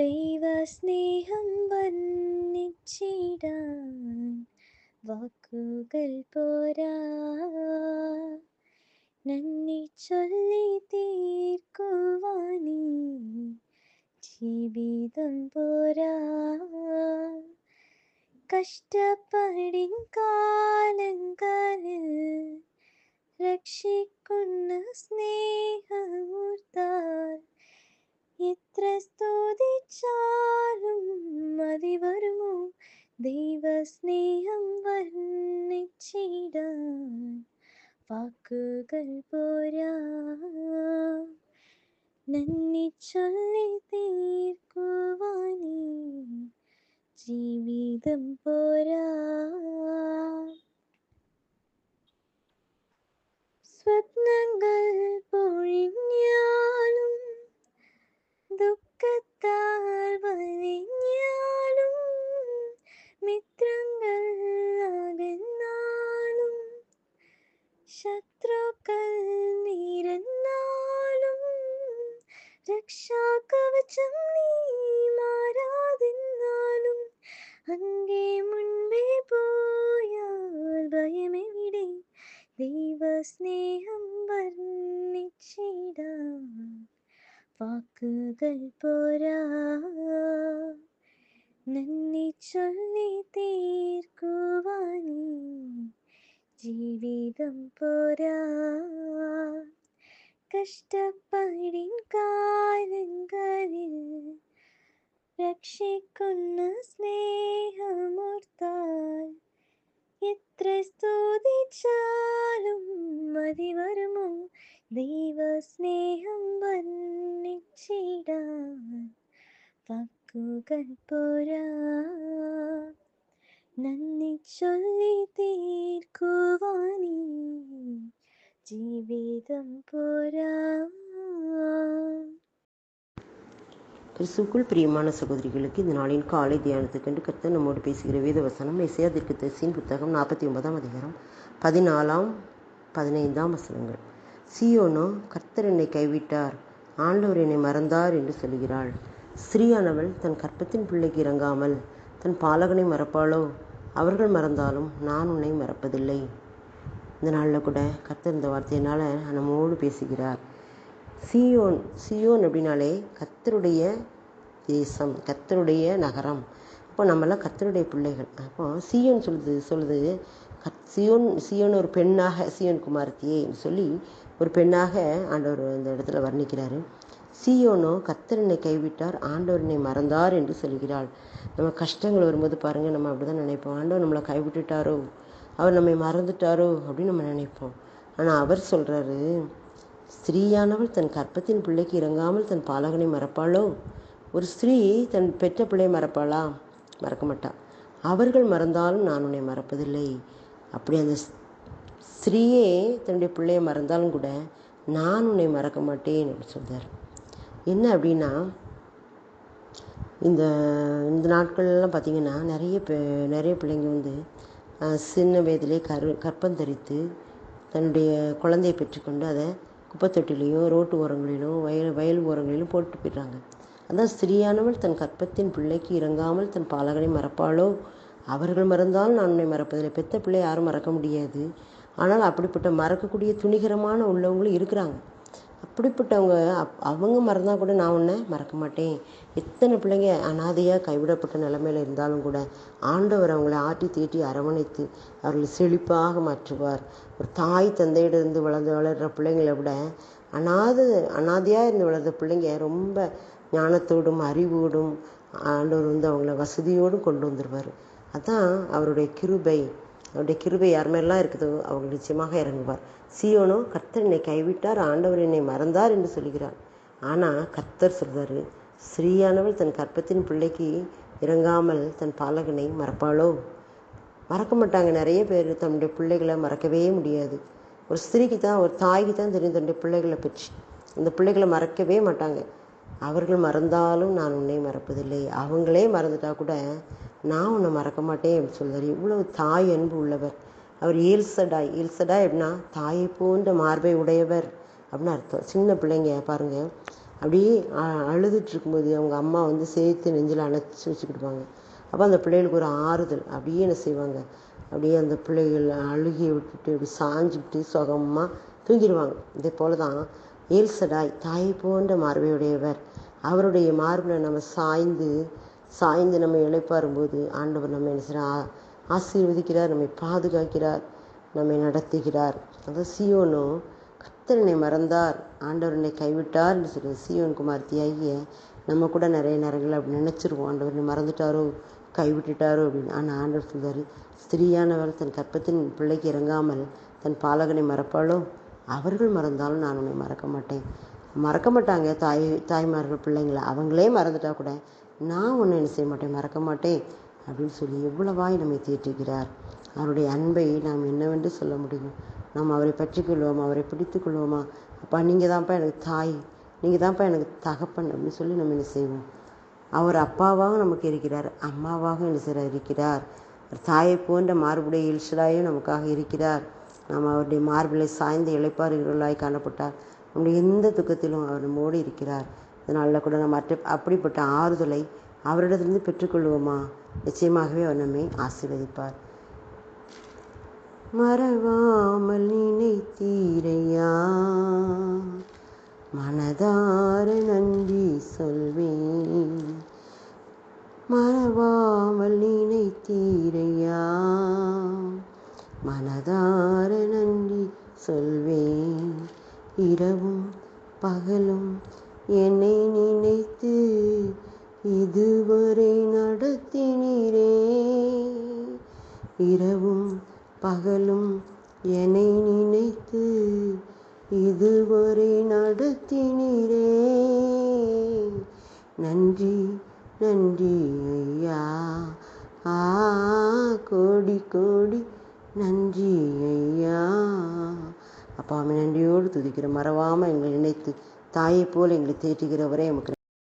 ദൈവസ്നേഹം വന്നിച്ചിടാൻ വാക്കുകൾ പോരാ. നന്ദി ചൊല്ലി തീർക്കുവാനീ ജീവിതം പോരാ. കഷ്ടപ്പാടിൻ കാലങ്ങളിൽ രക്ഷിക്കുന്ന സ്നേഹമൂർത്താൽ പോരാ. നന്ദി ചൊല്ലി തീർക്കുവാനീ. ജീവിതം പോരാ. സ്വപ്നങ്ങൾ ദൈവസ്നേഹം വർണിച്ചിടാൻ വാക്കുകൾ പോരാ. നന്ദി ചൊല്ലി തീർക്കുവാനി. ജീവിതം പോരാ. കഷ്ടപ്പാടിൻ കാലങ്ങളിൽ രക്ഷിക്കുന്ന സ്നേഹമോർത്താൽ വാക്കുകൾ പോരാ നന്ദി ചൊല്ലി തീർക്കുവാനീ ജീവിതം പോരാ கிறிஸ்துக்குள் பிரியமான சகோதரிகளுக்கு இந்த நாளின் காலை தியானத்துக்கென்று கர்த்தர் நம்மோடு பேசுகிற வேத வசனம் எசையா தீர்க்கதரிசியின் புத்தகம் நாற்பத்தி ஒன்பதாம் அதிகாரம் பதினாலாம் பதினைந்தாம் வசனங்கள் சியோனோ கர்த்தர் என்னை கைவிட்டார் ஆண்டவர் என்னை மறந்தார் என்று சொல்கிறாள் ஸ்ரீயானவள் தன் கற்பத்தின் பிள்ளைக்கு இறங்காமல் தன் பாலகனை மறப்பாளோ? அவர்கள் மறந்தாலும் நான் உன்னை மறப்பதில்லை. இந்த நாளில் கூட கர்த்தர் இந்த வார்த்தையினால் நம்மோடு பேசுகிறார். சியோன் சியோன் அப்படின்னாலே கத்தருடைய தேசம் கத்தருடைய நகரம். அப்போ நம்மளாம் கத்தருடைய பிள்ளைகள். அப்போ சியோன் சொல்லுது சொல்லுது கத் சியோன் சியோன் ஒரு பெண்ணாக சியோன் குமாரத்தியே சொல்லி ஒரு பெண்ணாக ஆண்டவர் இந்த இடத்துல வர்ணிக்கிறாரு. சியோனோ கத்தரனை கைவிட்டார் ஆண்டவரனை மறந்தார் என்று சொல்கிறாள். நம்ம கஷ்டங்கள் வரும்போது பாருங்கள் நம்ம அப்படி தான் நினைப்போம். ஆண்டவர் நம்மளை கைவிட்டுட்டாரோ அவர் நம்மை மறந்துட்டாரோ அப்படின்னு நம்ம நினைப்போம். ஆனால் அவர் சொல்கிறாரு ஸ்திரீயானவள் தன் கற்பத்தின் பிள்ளைக்கு இறங்காமல் தன் பாலகனை மறப்பாளோ? ஒரு ஸ்திரீ தன் பெற்ற பிள்ளையை மறப்பாளா? மறக்க மாட்டா. அவர்கள் மறந்தாலும் நான் உன்னை மறப்பதில்லை. அப்படி அந்த ஸ்திரீயே தன்னுடைய பிள்ளையை மறந்தாலும் கூட நான் உன்னை மறக்க மாட்டேன் அப்படின்னு சொல்கிறார் என்ன அப்படின்னா இந்த இந்த நாட்கள்லாம் பார்த்திங்கன்னா நிறைய நிறைய பிள்ளைங்க வந்து சின்ன வயதிலே கரு கற்பம் தரித்து தன்னுடைய குழந்தையை பெற்றுக்கொண்டு அதை குப்பைத்தொட்டிலையோ தொட்டிலையும் ரோட்டு ஓரங்களிலும் வயல் வயல் ஓரங்களிலும் போட்டு போயிடுறாங்க. அதான் ஸ்திரீயானவள் தன் கற்பத்தின் பிள்ளைக்கு இறங்காமல் தன் பாலகனை மறப்பாளோ? அவர்கள் மறந்தாலும் நான் உன்னை மறப்பதில்லை. பெத்த பிள்ளை யாரும் மறக்க முடியாது. ஆனால் அப்படிப்பட்ட மறக்கக்கூடிய துணிகரமான உள்ளவங்களும் இருக்கிறாங்க. அப்படிப்பட்டவங்க அப் அவங்க மறந்தால் கூட நான் உன்னை மறக்க மாட்டேன். எத்தனை பிள்ளைங்க அனாதையாக கைவிடப்பட்ட நிலமையில இருந்தாலும் கூட ஆண்டவர் அவங்களை ஆட்டி தீட்டி அரவணைத்து அவர்களை செழிப்பாக மாற்றுவார். ஒரு தாய் தந்தையிடருந்து வளர்ந்து வளர்கிற பிள்ளைங்களை விட அனாத அனாதையாக இருந்து வளர்ந்த பிள்ளைங்க ரொம்ப ஞானத்தோடும் அறிவோடும் ஆண்டவர் வந்து அவங்கள வசதியோடும் கொண்டு வந்துடுவார் அதான் அவருடைய கிருபை. அவருடைய கிருபை யார் மேலாம் இருக்குதோ அவங்க நிச்சயமாக இறங்குவார். சியோனோ கர்த்தர் என்னை கைவிட்டார் ஆண்டவர் என்னை மறந்தார் என்று சொல்கிறார். ஆனால் கர்த்தர் சொல்வார் ஸ்ரீயானவள் தன் கற்பத்தின் பிள்ளைக்கு இறங்காமல் தன் பாலகனை மறப்பாளோ? மறக்க மாட்டாங்க. நிறைய பேர் தன்னுடைய பிள்ளைகளை மறக்கவே முடியாது. ஒரு ஸ்திரீக்கு தான் ஒரு தாய்க்கு தான் தெரியும் தன்னுடைய பிள்ளைகளை பற்றி. அந்த பிள்ளைகளை மறக்கவே மாட்டாங்க. அவர்கள் மறந்தாலும் நான் உன்னை மறப்பதில்லை. அவங்களே மறந்துட்டா கூட நான் உன்னை மறக்க மாட்டேன் அப்படின்னு சொல்கிறார் இவ்வளவு தாய் அன்பு உள்ளவர். அவர் ஏல்சடாய் ஏல்சடாய் அப்படின்னா தாயை போன்ற மார்பை உடையவர் அப்படின்னு அர்த்தம். சின்ன பிள்ளைங்க பாருங்கள் அப்படியே அ- அழுதுட்டு இருக்கும்போது அவங்க அம்மா வந்து சேர்த்து நெஞ்சில் அணைச்சி வச்சுக்கிடுவாங்க. அப்போ அந்த பிள்ளைகளுக்கு ஒரு ஆறுதல். அப்படியே என்ன செய்வாங்க? அப்படியே அந்த பிள்ளைகள் அழுகிய விட்டுட்டு அப்படி சாஞ்சுக்கிட்டு சுகமாக தூங்கிடுவாங்க. இதே போல தான் ஏல்சடாய் தாயை போன்ற மார்பையுடையவர் அவருடைய மார்பில் நம்ம சாய்ந்து சாய்ந்து நம்ம இளைப்பாரும்போது ஆண்டவர் நம்ம என்ன செய்கிறார்? ஆசீர்வதிக்கிறார் நம்மை பாதுகாக்கிறார் நம்மை நடத்துகிறார். அதான் சியோனும் கத்தரனை மறந்தார் ஆண்டவரனை கைவிட்டார் என்று சொல்லி சியோன் குமார்த்தியாகிய நம்ம கூட நிறைய நேரங்கள் அப்படி நினச்சிருவோம். ஆண்டவர் மறந்துட்டாரோ கைவிட்டுட்டாரோ அப்படின்னு. ஆனால் ஆண்டவர் சொல்வார் ஸ்திரீயானவர் தன் கற்பத்தின் பிள்ளைக்கு இறங்காமல் தன் பாலகனை மறப்பாளோ? அவர்கள் மறந்தாலும் நான் உன்னை மறக்க மாட்டேன். மறக்க மாட்டாங்க தாய் தாய்மார்கள் பிள்ளைங்களை. அவங்களே மறந்துட்டா கூட நான் ஒன்று என்ன செய்ய மாட்டேன் மறக்க மாட்டேன் அப்படின்னு சொல்லி எவ்வளவாய் நம்மை தேற்றுகிறார். அவருடைய அன்பை நாம் என்னவென்று சொல்ல முடியும்? நாம் அவரை பற்றிக்கொள்வோமா அவரை பிடித்து கொள்வோமா? அப்பா நீங்கள் தான்ப்பா எனக்கு தாய் நீங்கள் தான்ப்பா எனக்கு தகப்பன் அப்படின்னு சொல்லி நம்ம என்ன செய்வோம்? அவர் அப்பாவாக நமக்கு இருக்கிறார் அம்மாவாக என்ன செய்கிறார் இருக்கிறார். தாயை போன்ற மார்புடைய இல்ஷடாயும் நமக்காக இருக்கிறார். நாம் அவருடைய மார்பிலை சாய்ந்த இளைப்பாறுகளாய் காணப்பட்டார் நம்முடைய எந்த துக்கத்திலும் அவர் நம்மோடு இருக்கிறார். இதனால கூட நம்ம அற்ற அப்படிப்பட்ட ஆறுதலை அவரிடத்திலிருந்து பெற்றுக்கொள்வோமா? நிச்சயமாகவே அவர் நம்மை ஆசீர்வதிப்பார். மறவாமல் நினைத்தீரையா? மனதார நன்றி சொல்வேன். மறவாமல் நினைத்தீரையா? மனதார நன்றி சொல்வேன். இரவும் பகலும் என்னை நினைத்து இதுவரை நடத்தினீரே. இரவும் பகலும் என்னை நினைத்து இதுவரை நடத்தினீரே. நன்றி நன்றி ஐயா. ஆ கோடி கோடி நன்றி ஐயா. அப்பா அம்மை நன்றியோடு துதிக்கிற மறவாமல் எங்களை நினைத்து தாயை போல் எங்களை தேற்றுகிறவரே நமக்கு